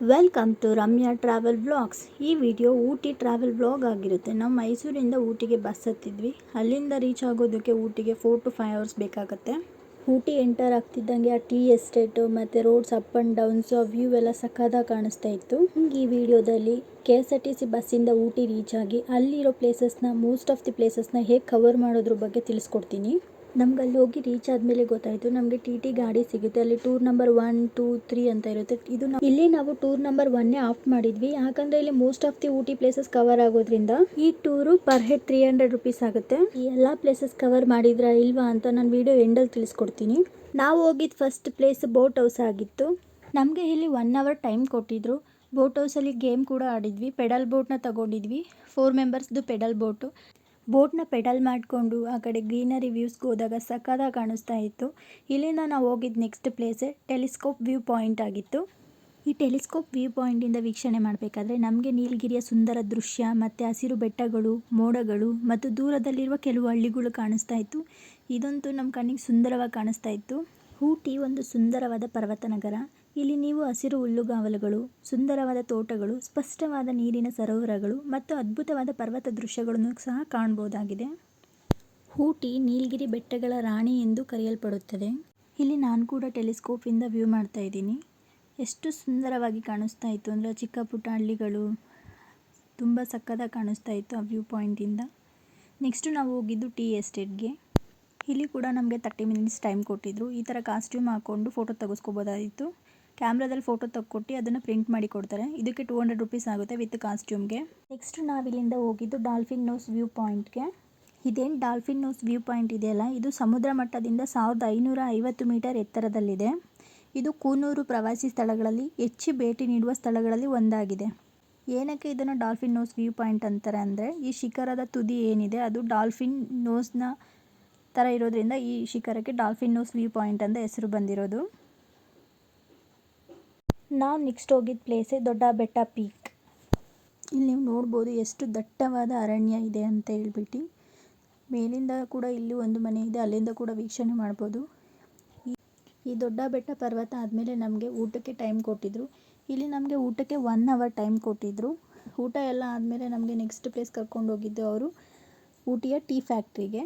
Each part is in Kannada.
Welcome to Ramya travel blogs ಈ ವಿಡಿಯೋ ಊಟಿ ಟ್ರಾವೆಲ್ ಬ್ಲಾಗ್ ಆಗಿರುತ್ತೆ. ನಾವು ಮೈಸೂರಿಂದ ಊಟಿಗೆ ಬಸ್ ಹತ್ತಿದ್ವಿ. ಅಲ್ಲಿಂದ ರೀಚ್ ಆಗೋದಕ್ಕೆ ಊಟಿಗೆ ಫೋರ್ ಟು ಫೈವ್ ಅವರ್ಸ್ ಬೇಕಾಗುತ್ತೆ. ಊಟಿ ಎಂಟರ್ ಆಗ್ತಿದ್ದಂಗೆ ಆ ಟೀ ಎಸ್ಟೇಟು ಮತ್ತು ರೋಡ್ಸ್ ಅಪ್ ಆ್ಯಂಡ್ ಡೌನ್ಸ್ ಆ ವ್ಯೂ ಎಲ್ಲ ಸಕ್ಕದಾಗಿ ಕಾಣಿಸ್ತಾ ಇತ್ತು. ಈ ವಿಡಿಯೋದಲ್ಲಿ K S R T C ಬಸ್ಸಿಂದ Ooty reach ಆಗಿ, ಅಲ್ಲಿರೋ ಪ್ಲೇಸಸ್ನ ಮೋಸ್ಟ್ ಆಫ್ ದಿ ಪ್ಲೇಸಸ್ನ ಹೇಗೆ ಕವರ್ ಮಾಡೋದ್ರ ಬಗ್ಗೆ ತಿಳಿಸ್ಕೊಡ್ತೀನಿ. ನಮ್ಗೆ ಅಲ್ಲಿ ಹೋಗಿ ರೀಚ್ ಆದಮೇಲೆ ಗೊತ್ತಾಯ್ತು. ನಮಗೆ ಟಿ ಟಿ ಗಾಡಿ ಸಿಗುತ್ತೆ. ಅಲ್ಲಿ tour number one two three ಅಂತ ಇರುತ್ತೆ. ಇದು ಇಲ್ಲಿ ನಾವು ಟೂರ್ ನಂಬರ್ ಒನ್ನೇ ಆಫ್ ಮಾಡಿದ್ವಿ. ಯಾಕಂದ್ರೆ ಇಲ್ಲಿ most of the Ooty places cover ಆಗೋದ್ರಿಂದ ಈ tour per head three hundred rupees ಆಗುತ್ತೆ. ಈ ಎಲ್ಲ ಪ್ಲೇಸಸ್ ಕವರ್ ಮಾಡಿದ್ರಾ ಇಲ್ವಾ ಅಂತ ನಾನು ವಿಡಿಯೋ ಎಂಡಲ್ಲಿ ತಿಳಿಸ್ಕೊಡ್ತೀನಿ. ನಾವು ಹೋಗಿದ್ದು ಫಸ್ಟ್ ಪ್ಲೇಸ್ ಬೋಟ್ ಹೌಸ್ ಆಗಿತ್ತು. ನಮಗೆ ಇಲ್ಲಿ ಒನ್ ಅವರ್ ಟೈಮ್ ಕೊಟ್ಟಿದ್ರು. ಬೋಟ್ ಹೌಸಲ್ಲಿ ಗೇಮ್ ಕೂಡ ಆಡಿದ್ವಿ. ಪೆಡಲ್ ಬೋಟ್ನ ತಗೊಂಡಿದ್ವಿ. ಫೋರ್ ಮೆಂಬರ್ಸ್ದು ಪೆಡಲ್ ಬೋಟು ಬೋಟ್ನ ಪೆಡಲ್ ಮಾಡಿಕೊಂಡು ಆ ಕಡೆ ಗ್ರೀನರಿ ವ್ಯೂಸ್ಗೆ ಹೋದಾಗ ಸಖತ್ತಾಗಿ ಕಾಣಿಸ್ತಾ ಇತ್ತು. ಇಲ್ಲಿಂದ ನಾವು ಹೋಗಿದ್ದು ನೆಕ್ಸ್ಟ್ ಪ್ಲೇಸೇ ಟೆಲಿಸ್ಕೋಪ್ ವ್ಯೂ ಪಾಯಿಂಟ್ ಆಗಿತ್ತು. ಈ ಟೆಲಿಸ್ಕೋಪ್ ವ್ಯೂ ಪಾಯಿಂಟಿಂದ ವೀಕ್ಷಣೆ ಮಾಡಬೇಕಾದ್ರೆ ನಮಗೆ ನೀಲಗಿರಿಯ ಸುಂದರ ದೃಶ್ಯ ಮತ್ತು ಹಸಿರು ಬೆಟ್ಟಗಳು, ಮೋಡಗಳು ಮತ್ತು ದೂರದಲ್ಲಿರುವ ಕೆಲವು ಹಳ್ಳಿಗಳು ಕಾಣಿಸ್ತಾ ಇತ್ತು. ಇದಂತೂ ನಮ್ಮ ಕಣ್ಣಿಗೆ ಸುಂದರವಾಗಿ ಕಾಣಿಸ್ತಾ ಇತ್ತು. ಊಟಿ ಒಂದು ಸುಂದರವಾದ ಪರ್ವತ ನಗರ. ಇಲ್ಲಿ ನೀವು ಹಸಿರು ಹುಲ್ಲುಗಾವಲುಗಳು, ಸುಂದರವಾದ ತೋಟಗಳು, ಸ್ಪಷ್ಟವಾದ ನೀರಿನ ಸರೋವರಗಳು ಮತ್ತು ಅದ್ಭುತವಾದ ಪರ್ವತ ದೃಶ್ಯಗಳನ್ನು ಸಹ ಕಾಣಬಹುದಾಗಿದೆ. ಊಟಿ ನೀಲಗಿರಿ ಬೆಟ್ಟಗಳ ರಾಣಿ ಎಂದು ಕರೆಯಲ್ಪಡುತ್ತದೆ. ಇಲ್ಲಿ ನಾನು ಕೂಡ ಟೆಲಿಸ್ಕೋಪಿಂದ ವ್ಯೂ ಮಾಡ್ತಾ ಇದ್ದೀನಿ. ಎಷ್ಟು ಸುಂದರವಾಗಿ ಕಾಣಿಸ್ತಾ ಇತ್ತು ಅಂದರೆ ಚಿಕ್ಕ ಪುಟ್ಟ ಹಳ್ಳಿಗಳು ತುಂಬ ಸಕ್ಕದಾಗಿ ಕಾಣಿಸ್ತಾ ಇತ್ತು ಆ ವ್ಯೂ ಪಾಯಿಂಟಿಂದ ನೆಕ್ಸ್ಟು ನಾವು ಹೋಗಿದ್ದು ಟೀ ಎಸ್ಟೇಟ್ಗೆ ಇಲ್ಲಿ ಕೂಡ ನಮಗೆ ತರ್ಟಿ ಮಿನಿಟ್ಸ್ ಟೈಮ್ ಕೊಟ್ಟಿದ್ದರು ಈ ಥರ ಕಾಸ್ಟ್ಯೂಮ್ ಹಾಕ್ಕೊಂಡು ಫೋಟೋ ತೆಗೆಸ್ಕೋಬೋದಾಗಿತ್ತು. ಕ್ಯಾಮ್ರಾದಲ್ಲಿ ಫೋಟೋ ತಕ್ಕೊಟ್ಟು ಅದನ್ನು ಪ್ರಿಂಟ್ ಮಾಡಿ ಕೊಡ್ತಾರೆ. ಇದಕ್ಕೆ ಟೂ ಹಂಡ್ರೆಡ್ ರುಪೀಸ್ ಆಗುತ್ತೆ ವಿತ್ ಕಾಸ್ಟ್ಯೂಮ್ಗೆ ನೆಕ್ಸ್ಟ್ ನಾವಿಲ್ಲಿಂದ ಹೋಗಿದ್ದು ಡಾಲ್ಫಿನ್ ನೋಸ್ ವ್ಯೂ ಪಾಯಿಂಟ್ಗೆ ಇದೇನು ಡಾಲ್ಫಿನ್ ನೋಸ್ ವ್ಯೂ ಪಾಯಿಂಟ್ ಇದೆಯಲ್ಲ? ಇದು ಸಮುದ್ರ ಮಟ್ಟದಿಂದ ಸಾವಿರದ ಐನೂರ ಐವತ್ತು ಮೀಟರ್ ಎತ್ತರದಲ್ಲಿದೆ. ಇದು ಕೂನೂರು ಪ್ರವಾಸಿ ಸ್ಥಳಗಳಲ್ಲಿ ಹೆಚ್ಚು ಭೇಟಿ ನೀಡುವ ಸ್ಥಳಗಳಲ್ಲಿ ಒಂದಾಗಿದೆ. ಏನಕ್ಕೆ ಇದನ್ನು ಡಾಲ್ಫಿನ್ ನೋಸ್ ವ್ಯೂ ಪಾಯಿಂಟ್ ಅಂತಾರೆ ಅಂದರೆ, ಈ ಶಿಖರದ ತುದಿ ಏನಿದೆ, ಅದು ಡಾಲ್ಫಿನ್ ನೋಸ್ನ ಥರ ಇರೋದ್ರಿಂದ ಈ ಶಿಖರಕ್ಕೆ ಡಾಲ್ಫಿನ್ ನೋಸ್ ವ್ಯೂ ಪಾಯಿಂಟ್ ಅಂತ ಹೆಸರು ಬಂದಿರೋದು. ನಾವು ನೆಕ್ಸ್ಟ್ ಹೋಗಿದ್ದ ಪ್ಲೇಸೇ ದೊಡ್ಡ ಬೆಟ್ಟ ಪೀಕ್ ಇಲ್ಲಿ ನೀವು ನೋಡ್ಬೋದು ಎಷ್ಟು ದಟ್ಟವಾದ ಅರಣ್ಯ ಇದೆ ಅಂತ ಹೇಳ್ಬಿಟ್ಟು. ಮೇಲಿಂದ ಕೂಡ ಇಲ್ಲಿ ಒಂದು ಮನೆ ಇದೆ, ಅಲ್ಲಿಂದ ಕೂಡ ವೀಕ್ಷಣೆ ಮಾಡ್ಬೋದು. ಈ ದೊಡ್ಡ ಬೆಟ್ಟ ಪರ್ವತ ಆದಮೇಲೆ ನಮಗೆ ಊಟಕ್ಕೆ ಟೈಮ್ ಕೊಟ್ಟಿದ್ದರು ಇಲ್ಲಿ ನಮಗೆ ಊಟಕ್ಕೆ ಒನ್ ಅವರ್ ಟೈಮ್ ಕೊಟ್ಟಿದ್ದರು ಊಟ ಎಲ್ಲ ಆದಮೇಲೆ ನಮಗೆ ನೆಕ್ಸ್ಟ್ ಪ್ಲೇಸ್ ಕರ್ಕೊಂಡು ಹೋಗಿದ್ದು ಅವರು ಊಟಿಯ ಟೀ ಫ್ಯಾಕ್ಟ್ರಿಗೆ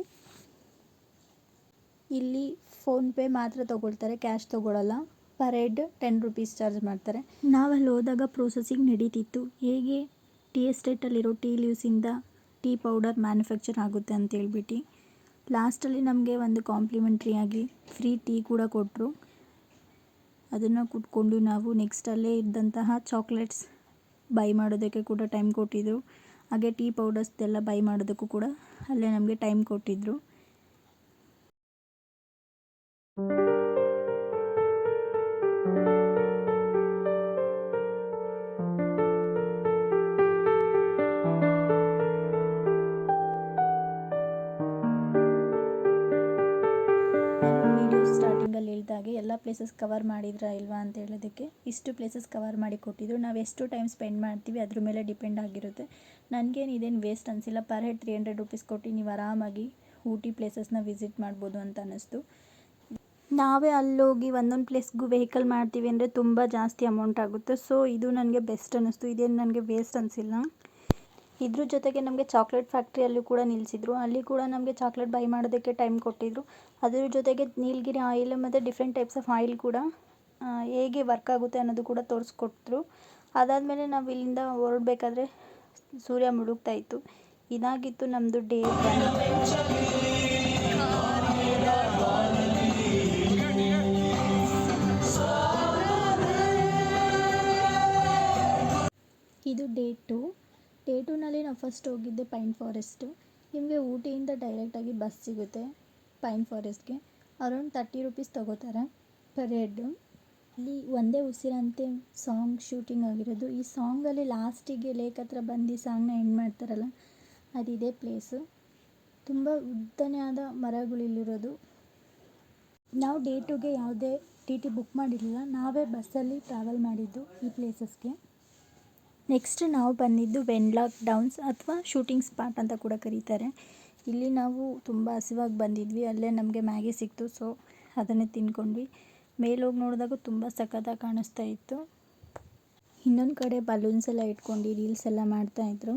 ಇಲ್ಲಿ ಫೋನ್ಪೇ ಮಾತ್ರ ತೊಗೊಳ್ತಾರೆ cash ತೊಗೊಳಲ್ಲ. Per head ten rupees charge ಮಾಡ್ತಾರೆ. ನಾವಲ್ಲಿ ಹೋದಾಗ ಪ್ರೊಸೆಸಿಂಗ್ ನಡೀತಿತ್ತು. ಹೇಗೆ? ಟೀ ಎಸ್ಟೇಟಲ್ಲಿರೋ ಟೀ ಲೀವ್ಸಿಂದ ಟೀ ಪೌಡರ್ ಮ್ಯಾನುಫ್ಯಾಕ್ಚರ್ ಆಗುತ್ತೆ ಅಂತ ಹೇಳ್ಬಿಟ್ಟು. ಲಾಸ್ಟಲ್ಲಿ ನಮಗೆ ಒಂದು ಕಾಂಪ್ಲಿಮೆಂಟ್ರಿ ಆಗಿ ಫ್ರೀ ಟೀ ಕೂಡ ಕೊಟ್ಟರು ಅದನ್ನು ಕುಟ್ಕೊಂಡು ನಾವು ನೆಕ್ಸ್ಟ್ ಅಲ್ಲೇ ಇದ್ದಂತಹ ಚಾಕ್ಲೇಟ್ಸ್ ಬೈ ಮಾಡೋದಕ್ಕೆ ಕೂಡ ಟೈಮ್ ಕೊಟ್ಟಿದ್ದರು ಹಾಗೆ ಟೀ ಪೌಡರ್ಸ್ದೆಲ್ಲ ಬೈ ಮಾಡೋದಕ್ಕೂ ಕೂಡ ಅಲ್ಲೇ ನಮಗೆ ಟೈಮ್ ಕೊಟ್ಟಿದ್ದರು ಎಲ್ಲ ಪ್ಲೇಸಸ್ ಕವರ್ ಮಾಡಿದ್ರಾ ಇಲ್ವಾ ಅಂತ ಹೇಳೋದಕ್ಕೆ ಇಷ್ಟು ಪ್ಲೇಸಸ್ ಕವರ್ ಮಾಡಿ ಕೊಟ್ಟಿದ್ರು. ನಾವು ಎಷ್ಟು ಟೈಮ್ ಸ್ಪೆಂಡ್ ಮಾಡ್ತೀವಿ ಅದ್ರ ಮೇಲೆ ಡಿಪೆಂಡ್ ಆಗಿರುತ್ತೆ. ನನಗೇನು ಇದೇನು ವೇಸ್ಟ್ ಅನಿಸಿಲ್ಲ. Per head three hundred rupees ಕೊಟ್ಟು ನೀವು ಆರಾಮಾಗಿ ಊಟಿ ಪ್ಲೇಸಸ್ನ ವಿಸಿಟ್ ಮಾಡ್ಬೋದು ಅಂತ ಅನ್ನಿಸ್ತು. ನಾವೇ ಅಲ್ಲೋಗಿ ಒಂದೊಂದು ಪ್ಲೇಸ್ಗೂ ವೆಹಿಕಲ್ ಮಾಡ್ತೀವಿ ಅಂದರೆ ತುಂಬ ಜಾಸ್ತಿ ಅಮೌಂಟ್ ಆಗುತ್ತೆ. ಸೊ ಇದು ನನಗೆ ಬೆಸ್ಟ್ ಅನ್ನಿಸ್ತು. ಇದೇನು ನನಗೆ ವೇಸ್ಟ್ ಅನಿಸಿಲ್ಲ. ಇದ್ರ ಜೊತೆಗೆ ನಮಗೆ ಚಾಕ್ಲೇಟ್ ಫ್ಯಾಕ್ಟ್ರಿಯಲ್ಲೂ ಕೂಡ ನಿಲ್ಲಿಸಿದ್ರು ಅಲ್ಲಿ ಕೂಡ ನಮಗೆ ಚಾಕ್ಲೇಟ್ ಬೈ ಮಾಡೋದಕ್ಕೆ ಟೈಮ್ ಕೊಟ್ಟಿದ್ರು. ಅದ್ರ ಜೊತೆಗೆ ನೀಲಗಿರಿ ಆಯಿಲ್ ಮತ್ತು ಡಿಫ್ರೆಂಟ್ ಟೈಪ್ಸ್ ಆಫ್ ಆಯಿಲ್ ಕೂಡ ಹೇಗೆ ವರ್ಕ್ ಆಗುತ್ತೆ ಅನ್ನೋದು ಕೂಡ ತೋರಿಸ್ಕೊಟ್ರು. ಅದಾದಮೇಲೆ ನಾವು ಇಲ್ಲಿಂದ ಹೊರಡ್ಬೇಕಾದ್ರೆ ಸೂರ್ಯ ಮುಳುಗ್ತಾ ಇತ್ತು. ಇದಾಗಿತ್ತು ನಮ್ಮದು ಡೇ ಇದು ಡೇ ಟು ಡೇ ಟೂನಲ್ಲಿ ನಾವು ಫಸ್ಟ್ ಹೋಗಿದ್ದೆ ಪೈನ್ ಫಾರೆಸ್ಟು. ನಿಮಗೆ ಊಟಿಯಿಂದ ಡೈರೆಕ್ಟಾಗಿ ಬಸ್ ಸಿಗುತ್ತೆ ಪೈನ್ ಫಾರೆಸ್ಟ್ಗೆ. ಅರೌಂಡ್ ತರ್ಟಿ ರುಪೀಸ್ ತೊಗೋತಾರೆ ಪರ್ ಹೆಡ್ಡು. ಅಲ್ಲಿ ಒಂದೇ ಉಸಿರಂತೆ ಸಾಂಗ್ ಶೂಟಿಂಗ್ ಆಗಿರೋದು. ಈ ಸಾಂಗಲ್ಲಿ ಲಾಸ್ಟಿಗೆ ಲೇಕ್ ಹತ್ರ ಬಂದು ಈ ಸಾಂಗ್ನ ಎಂಡ್ ಮಾಡ್ತಾರಲ್ಲ, ಅದಿದೆ ಪ್ಲೇಸು. ತುಂಬ ಉದ್ದನೇ ಆದ ಮರಗಳಿಲ್ಲಿರೋದು. ನಾವು ಡೇ ಟುಗೆ ಯಾವುದೇ ಟಿ ಟಿ ಬುಕ್ ಮಾಡಿರಲಿಲ್ಲ. ನಾವೇ ಬಸ್ಸಲ್ಲಿ ಟ್ರಾವೆಲ್ ಮಾಡಿದ್ದು ಈ ಪ್ಲೇಸಸ್ಗೆ. ನೆಕ್ಸ್ಟ್ ನಾವು ಬಂದಿದ್ದು ವೆನ್ಲಾಕ್ ಡೌನ್ಸ್ ಅಥವಾ ಶೂಟಿಂಗ್ ಸ್ಪಾಟ್ ಅಂತ ಕೂಡ ಕರೀತಾರೆ. ಇಲ್ಲಿ ನಾವು ತುಂಬ ಹಸಿವಾಗಿ ಬಂದಿದ್ವಿ. ಅಲ್ಲೇ ನಮಗೆ ಮ್ಯಾಗಿ ಸಿಕ್ತು. ಸೊ ಅದನ್ನೇ ತಿಂದ್ಕೊಂಡ್ವಿ ಮೇಲೋಗಿ ನೋಡಿದಾಗ ತುಂಬ ಸಖತ್ತಾಗಿ ಕಾಣಿಸ್ತಾ ಇತ್ತು. ಇನ್ನೊಂದು ಕಡೆ ಬಲೂನ್ಸ್ ಎಲ್ಲ ಇಟ್ಕೊಂಡು ರೀಲ್ಸ್ ಎಲ್ಲ ಮಾಡ್ತಾಯಿದ್ರು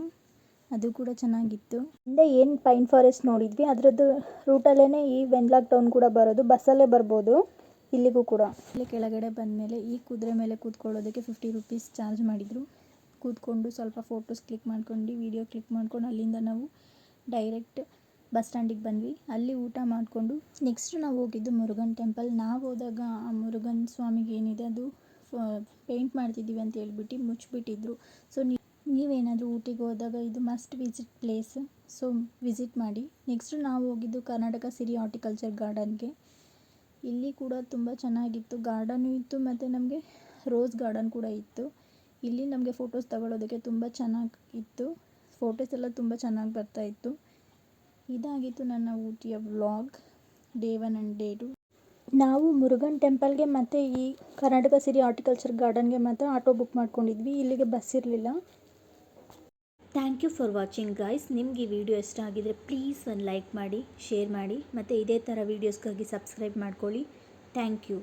ಅದು ಕೂಡ ಚೆನ್ನಾಗಿತ್ತು. ಹಿಂದೆ ಏನು ಪೈನ್ ಫಾರೆಸ್ಟ್ ನೋಡಿದ್ವಿ. ಅದರದ್ದು ರೂಟಲ್ಲೇ ಈ ವೆನ್ಲಾಕ್ ಟೌನ್ ಕೂಡ ಬರೋದು. ಬಸ್ಸಲ್ಲೇ ಬರ್ಬೋದು. ಇಲ್ಲಿಗೂ ಕೂಡ. ಇಲ್ಲಿ ಕೆಳಗಡೆ ಬಂದಮೇಲೆ ಈ ಕುದುರೆ ಮೇಲೆ ಕೂತ್ಕೊಳ್ಳೋದಕ್ಕೆ ಫಿಫ್ಟಿ ರುಪೀಸ್ ಚಾರ್ಜ್ ಮಾಡಿದರು. ಕೂತ್ಕೊಂಡು ಸ್ವಲ್ಪ ಫೋಟೋಸ್ ಕ್ಲಿಕ್ ಮಾಡ್ಕೊಂಡು, ವೀಡಿಯೋ ಕ್ಲಿಕ್ ಮಾಡ್ಕೊಂಡು ಅಲ್ಲಿಂದ ನಾವು ಡೈರೆಕ್ಟ್ ಬಸ್ ಸ್ಟ್ಯಾಂಡಿಗೆ ಬಂದ್ವಿ. ಅಲ್ಲಿ ಊಟ ಮಾಡಿಕೊಂಡು ನೆಕ್ಸ್ಟ್ ನಾವು ಹೋಗಿದ್ದು ಮುರುಗನ್ ಟೆಂಪಲ್. ನಾವು ಹೋದಾಗ ಆ ಮುರುಗನ್ ಸ್ವಾಮಿಗೆ ಏನಿದೆ ಅದು ಪೇಂಟ್ ಮಾಡ್ತಿದ್ದೀವಿ ಅಂತ ಹೇಳ್ಬಿಟ್ಟು ಮುಚ್ಚಿಬಿಟ್ಟಿದ್ರು ಸೊ ನೀವೇನಾದರೂ ಊಟಿಗೆ ಹೋದಾಗ ಇದು must visit place so visit ಮಾಡಿ. ನೆಕ್ಸ್ಟ್ ನಾವು ಹೋಗಿದ್ದು ಕರ್ನಾಟಕ ಸಿರಿ ಹಾರ್ಟಿಕಲ್ಚರ್ ಗಾರ್ಡನ್ಗೆ ಇಲ್ಲಿ ಕೂಡ ತುಂಬ ಚೆನ್ನಾಗಿತ್ತು. ಗಾರ್ಡನು ಇತ್ತು ಮತ್ತು ನಮಗೆ ರೋಸ್ ಗಾರ್ಡನ್ ಕೂಡ ಇತ್ತು. ಇಲ್ಲಿ ನಮಗೆ ಫೋಟೋಸ್ ತಗೊಳ್ಳೋದಕ್ಕೆ ತುಂಬ ಚೆನ್ನಾಗಿ ಇತ್ತು ಫೋಟೋಸ್ ಎಲ್ಲ ತುಂಬ ಚೆನ್ನಾಗಿ ಬರ್ತಾ ಇತ್ತು. ಇದಾಗಿತ್ತು ನನ್ನ ಊಟಿಯ vlog day one and day two ನಾವು ಮುರುಗನ್ ಟೆಂಪಲ್ಗೆ ಮತ್ತು ಈ ಕರ್ನಾಟಕ ಸಿರಿ ಆರ್ಟಿಕಲ್ಚರ್ ಗಾರ್ಡನ್ಗೆ ಮಾತ್ರ ಆಟೋ ಬುಕ್ ಮಾಡ್ಕೊಂಡಿದ್ವಿ. ಇಲ್ಲಿಗೆ ಬಸ್ ಇರಲಿಲ್ಲ. Thank you for watching guys ನಿಮಗೆ ಈ ವಿಡಿಯೋ ಇಷ್ಟ ಆಗಿದರೆ ಪ್ಲೀಸ್ ಒಂದು ಲೈಕ್ ಮಾಡಿ ಶೇರ್ ಮಾಡಿ. ಮತ್ತು ಇದೇ ಥರ ವೀಡಿಯೋಸ್ಗಾಗಿ ಸಬ್ಸ್ಕ್ರೈಬ್ ಮಾಡ್ಕೊಳ್ಳಿ. Thank you